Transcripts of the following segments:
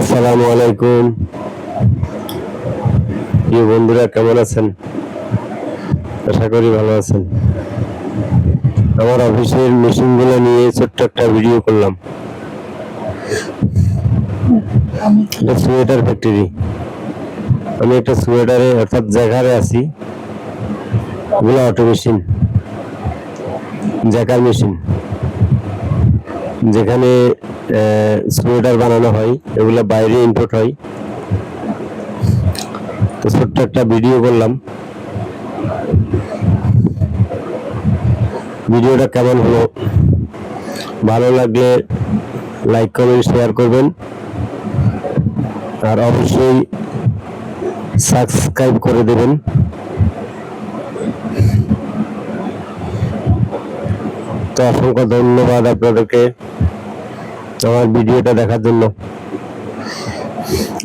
আসসালামু আলাইকুম। কি বন্ধুরা কেমন আছেন? আশা করি ভালো আছেন। আমার অফিসের মেশিনগুলো নিয়ে ছোট্ট একটা ভিডিও করলাম। Sweater factory. আমি একটা সোয়েটারে অর্থাৎ জায়গারে আছি। এগুলো অটো মেশিন জ্যাকার মেশিন যেখানে সোয়েটার বানানো হয়, এগুলো বাইরে ইম্পোর্ট হয়। তো ছোট্ট একটা ভিডিও করলাম। ভিডিওটা কেমন হলো? ভালো লাগলে লাইক কমেন্ট শেয়ার করবেন। আর অবশ্যই সাবস্ক্রাইব করে দেবেন। তো অসংখ্য ধন্যবাদ আপনাদেরকে আমার ভিডিওটা দেখার জন্য।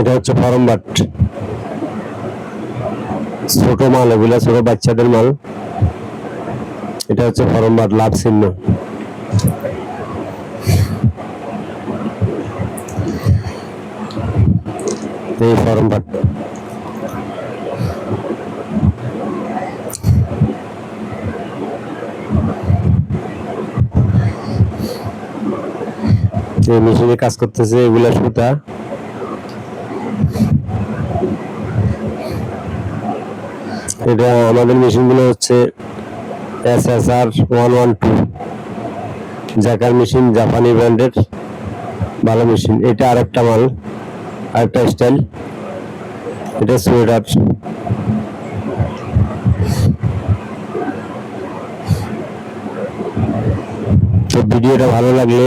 এটা হচ্ছে ফরম বাট ছোট মাল, এগুলা ছোট বাচ্চাদের মাল। এটা হচ্ছে ফরম বাট লাভ চিহ্ন। এই ফরম বাট যে মেশিনে কাজ করতেছে, এগুলা সুতা। এটা আমাদের মেশিনগুলো হচ্ছে S S R one one two jacquard machine, জাপানি ব্র্যান্ডের ভালো মেশিন। এটা আরেকটা মাল, আরেকটা স্টাইল। এটা সোয়েটার। ভিডিওটা ভালো লাগলে